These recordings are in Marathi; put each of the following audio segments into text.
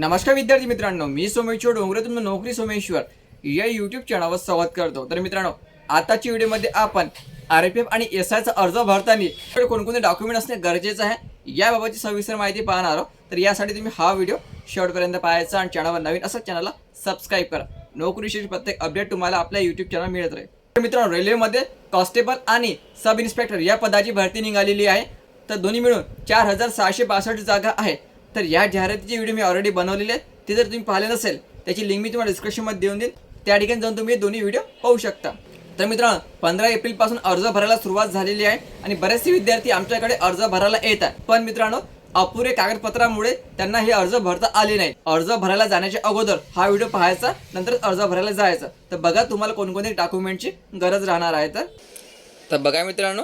नमस्कार विद्यार्थी मित्रांनो मी सोमेश्वर डोंगरे तुम्ही नोकरी सोमेश्वर. या यूट्यूब चॅनलवर संवाद करतो. तर मित्रांनो आताच्या व्हिडिओमध्ये आपण आर पी एफ आणि एस आयचा अर्ज भरताना कोणकोणते डॉक्युमेंट असणे गरजेचं आहे याबाबतची सविस्तर माहिती पाहणार आहोत. तर यासाठी तुम्ही हा व्हिडिओ शेवटपर्यंत पाहायचा आणि चॅनलवर नवीन असं चॅनलला सबस्क्राईब करा. नोकरीशी प्रत्येक अपडेट तुम्हाला आपल्या यूट्यूब चॅनल मिळत राहील. तर मित्रांनो रेल्वेमध्ये कॉन्स्टेबल आणि सब इन्स्पेक्टर या पदाची भरती निघालेली आहे. तर दोन्ही मिळून चार हजार सहाशे बासष्ट जागा आहे. तर या जाहिरातीची व्हिडिओ मी ऑलरेडी बनवलेली आहे ती जर तुम्ही पाहिले नसेल त्याची लिंक मी तुम्हाला डिस्क्रिप्शनमध्ये देऊन देईन. त्या ठिकाणी जाऊन तुम्ही हे दोन्ही व्हिडिओ पाहू शकता. तर मित्रांनो पंधरा एप्रिलपासून अर्ज भरायला सुरुवात झालेली आहे आणि बरेचसे विद्यार्थी आमच्याकडे अर्ज भरायला येत पण मित्रांनो अपुरे कागदपत्रामुळे त्यांना हे अर्ज भरता आले नाही. अर्ज भरायला जाण्याच्या अगोदर हा व्हिडिओ पाहायचा नंतर अर्ज भरायला जायचा. तर बघा तुम्हाला कोणकोणत्या डॉक्युमेंटची गरज राहणार आहे तर. तर बघा मित्रांनो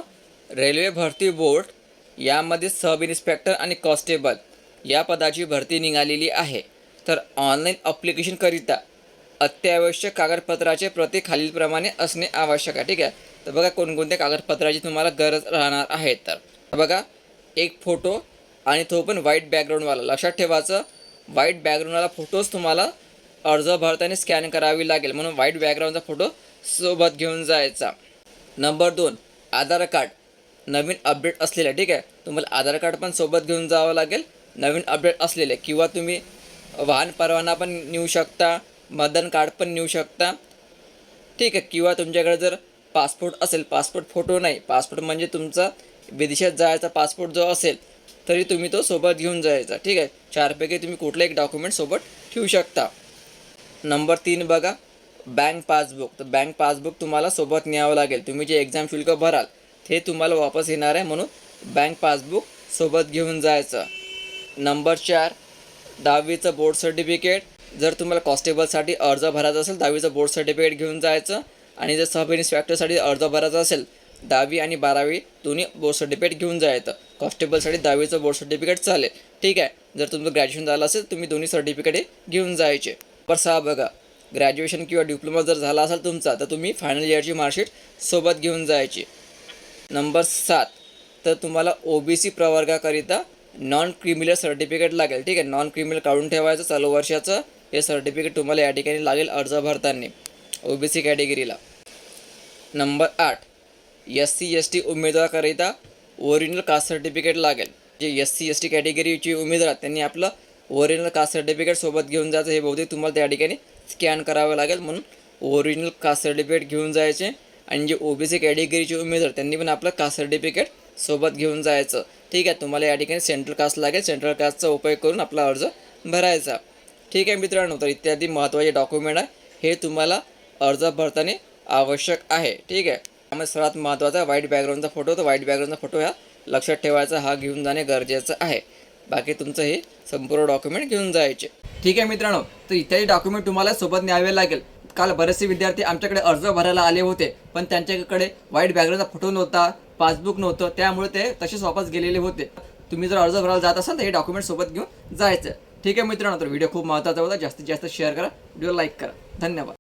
रेल्वे भरती बोर्ड यामध्ये सब इन्स्पेक्टर आणि कॉन्स्टेबल. या पदाची भरती निघालेली आहे. तर ऑनलाईन अप्लिकेशनकरिता अत्यावश्यक कागदपत्राचे प्रती खालीलप्रमाणे असणे आवश्यक आहे. ठीक आहे? तर बघा कोणकोणत्या कागदपत्राची तुम्हाला गरज राहणार आहे. तर बघा एक फोटो आणि तो पण व्हाईट बॅकग्राऊंडवाला. लक्षात ठेवायचं व्हाईट बॅकग्राऊंडवाला फोटोच तुम्हाला अर्ज भरताना स्कॅन करावी लागेल. म्हणून व्हाईट बॅकग्राऊंडचा फोटो सोबत घेऊन जायचा. नंबर दोन आधार कार्ड. नवीन अपडेट असलेलं ठीक आहे? तुम्हाला आधार कार्ड पण सोबत घेऊन जावं लागेल. नवीन अपडेट असलेले किंवा तुम्ही वाहन परवाना पण नेऊ शकता मतदान कार्ड पण नेऊ शकता. ठीक आहे किंवा तुमच्याकडे जर पासपोर्ट असेल पासपोर्ट फोटो नाही पासपोर्ट म्हणजे तुमचा विदेशात जायचा पासपोर्ट जो असेल तरी तुम्ही तो सोबत घेऊन जायचा. ठीक आहे चारपैकी तुम्ही कुठलं एक डॉक्युमेंट सोबत ठेवू शकता. नंबर तीन बघा बँक पासबुक. तर बँक पासबुक तुम्हाला सोबत न्यावं लागेल. तुम्ही जे एक्झाम शुल्क भराल ते तुम्हाला वापस येणार आहे म्हणून बँक पासबुक सोबत घेऊन जायचं. नंबर चार दहावीचं बोर्ड सर्टिफिकेट जर तुम्हाला कॉन्स्टेबलसाठी अर्ज भरायचा असेल दहावीचं बोर्ड सर्टिफिकेट घेऊन जायचं. आणि जर सब इन्स्पेक्टरसाठी अर्ज भरायचा असेल दहावी आणि बारावी दोन्ही बोर्ड सर्टिफिकेट घेऊन जायचं. कॉन्स्टेबलसाठी दहावीचं बोर्ड सर्टिफिकेट चालेल. ठीक आहे? जर तुमचं ग्रॅज्युएशन झालं असेल तुम्ही दोन्ही सर्टिफिकेट घेऊन जायचे. नंबर सहा बघा. ग्रॅज्युएशन किंवा डिप्लोमा जर झाला असेल तुमचा तर तुम्ही फायनल इयरची मार्कशीट सोबत घेऊन जायची. नंबर सात. तर तुम्हाला ओ बी सी प्रवर्गाकरिता नॉन क्रिमिनल सर्टिफिकेट लागेल. ठीक आहे? नॉन क्रिमिनल काढून ठेवायचं चालू वर्षाचं. हे सर्टिफिकेट तुम्हाला या ठिकाणी लागेल अर्ज भरताना. ओ बी सी कॅटेगरीला नंबर आठ. एस सी एस टी उमेदवाराकरिता ओरिजिनल कास्ट सर्टिफिकेट लागेल. जे एस सी एस टी कॅटेगरीची उमेदवार त्यांनी आपलं ओरिजिनल कास्ट सर्टिफिकेट सोबत घेऊन जायचं. हे बहुतेक तुम्हाला त्या ठिकाणी स्कॅन करावं लागेल. म्हणून ओरिजिनल कास्ट सर्टिफिकेट घेऊन जायचे. आणि जे ओ बी सी कॅटेगरीचे उमेदवार त्यांनी पण आपलं कास्ट सर्टिफिकेट सोबत घेऊन जायचं. ठीक आहे तुम्हाला या ठिकाणी सेंट्रल कास्ट लागेल. सेंट्रल कास्टचा उपयोग करून आपला अर्ज भरायचा. ठीक आहे मित्रांनो तर इत्यादी महत्त्वाचे डॉक्युमेंट आहे. हे तुम्हाला अर्ज भरताना आवश्यक आहे. ठीक आहे. त्यामुळे सर्वात महत्त्वाचा व्हाईट बॅकग्राऊंडचा फोटो तर व्हाईट बॅकग्राऊंडचा फोटो ह्या लक्षात ठेवायचा. हा घेऊन जाणे गरजेचं आहे. बाकी तुमचं हे संपूर्ण डॉक्युमेंट घेऊन जायचे. ठीक आहे मित्रांनो तर इत्यादी डॉक्युमेंट तुम्हाला सोबत न्यावे लागेल. काल बरेचसे विद्यार्थी आमच्याकडे अर्ज भरायला आले होते पण त्यांच्याकडे व्हाईट बॅकग्राऊंडचा फोटो नव्हता. पासबुक नव्हतं त्यामुळे ते तसेच वापस गेलेले होते. तुम्ही जर अर्ज भरायला जात असाल तर हे डॉक्युमेंट सोबत घेऊन जायचं. ठीक आहे मित्रांनो तर व्हिडिओ खूप महत्त्वाचा होता. जास्तीत जास्त शेअर करा व्हिडिओ लाईक करा. धन्यवाद.